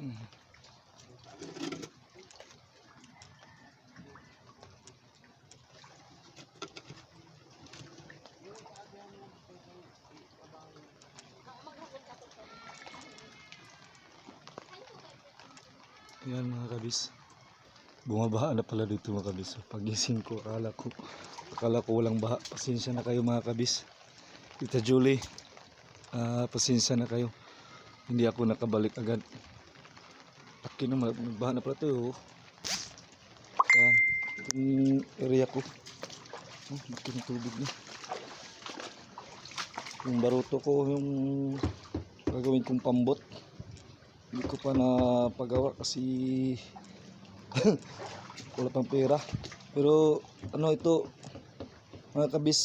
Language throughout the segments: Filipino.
Mm. Yan mga kabis. Bumabaha na pala dito mga kabis. Pagising ko, akala ko, akala ko walang baha. Pasensya na kayo mga kabis. Tita Julie, ah, pasensya na kayo. Hindi ako nakabalik agad. Laki na, magbaha na pala ito. Oh. Yan, itong area ko. Oh, laki ng tubig na. Yung baruto ko, yung gagawin kong pambot. Hindi ko pa napagawa kasi wala pang pera. Pero ano ito, mga kabis,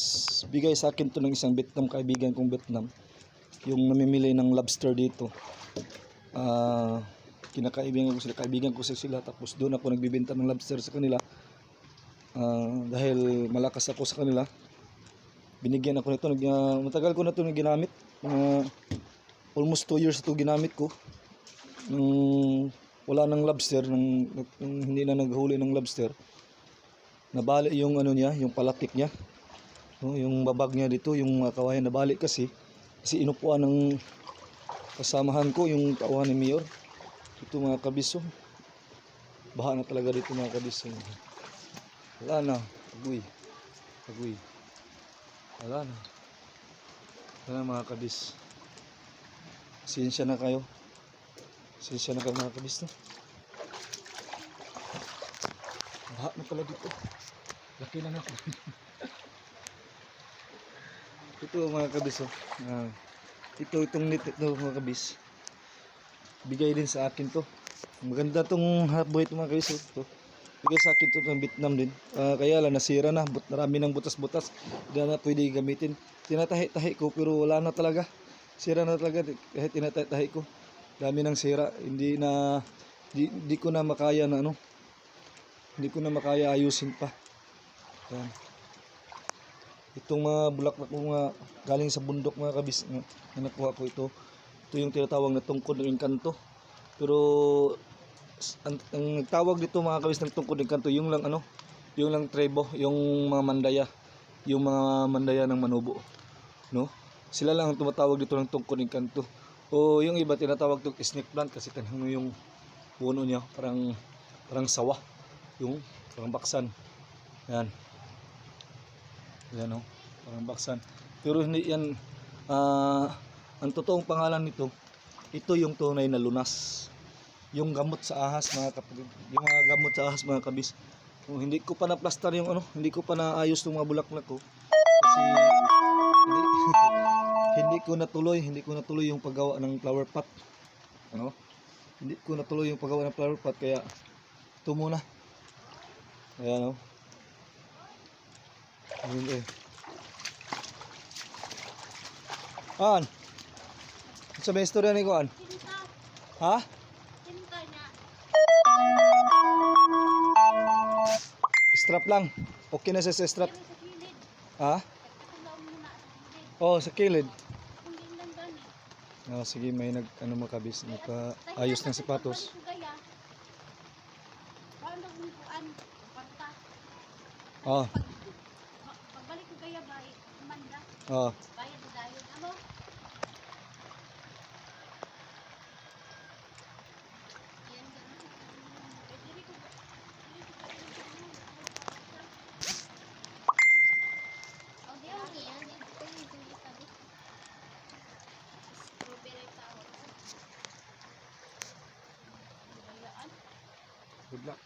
bigay sa akin to ng isang Vietnam kaibigan kong Vietnam. Yung namimili ng lobster dito. Ah, kinakaibigan ko sila, kaibigan ko sila tapos doon ako nagbibenta ng lobster sa kanila. Ah, dahil malakas ako sa kanila. Binigyan ako nito, nag, ah, matagal ko na ito ginamit. Mga almost 2 years ito ginamit ko nung wala ng lobster nung, nung hindi na naghuli ng lobster nabali yung ano niya yung palatik niya no, yung babag niya dito yung mga kawayan nabali kasi kasi inupuan ng kasamahan ko yung kawahan ni Mayor ito mga kabiso baha na talaga dito mga kabiso wala na agoy agoy wala na wala na mga kabis pasensya na kayo Sensya na kayo mga kabis no. Baha na pala dito. Laki na ako. ito mga kabis oh. Ah, ito itong net ito mga kabis. Bigay din sa akin to. Maganda tong halfboy ito mga kabis oh. Ito. Bigay sa akin to ng Vietnam din. Ah, kaya lang nasira na. But, marami ng butas-butas. Hindi na pwede gamitin. Tinatahi-tahi ko pero wala na talaga. Sira na talaga kahit tinatahi-tahi ko dami ng sira hindi na di, di ko na makaya na ano hindi ko na makaya ayusin pa Yan. itong mga bulaklak mga galing sa bundok mga kabis na, na nakuha ko ito ito yung tinatawag na tungkod ng kanto pero ang, ang nagtawag dito mga kabis ng tungkod ng kanto yung lang ano yung lang trebo yung mga mandaya yung mga mandaya ng manubo no? Sila lang ang tumatawag dito ng tungkod ng kanto o yung iba tinatawag itong snake plant kasi tanong mo yung puno niya parang parang sawa yung parang baksan. Yan. Yan o parang baksan. Pero hindi yan ah, ang totoong pangalan nito ito yung tunay na lunas yung gamot sa ahas mga kapatid yung mga gamot sa ahas mga kabis Kung hindi ko pa na-plaster yung ano hindi ko pa naayos yung mga bulaklak ko kasi hindi, hindi ko natuloy, hindi ko natuloy yung paggawa ng flower pot. Ano? Hindi ko natuloy yung paggawa ng flower pot kaya ito muna. Ayan o. Ayun eh. An? Sa may istorya ni Kuan? Ha? Strap lang. Okay na sa strap. Ha? Sa kilid. Oh, sa kilid. Ah, sige, may nag ano makabis, nagpa-ayos ng sapatos. Ma- pagbalik ko gaya ba? Manda. ah. Bayad na dahil. Ano? Yan, ganun. Eh, dili ko ba- dili ko ba- Oh, di ako yan. Ito yung dili tabi. Strawberry tower. Bayaan. Good luck.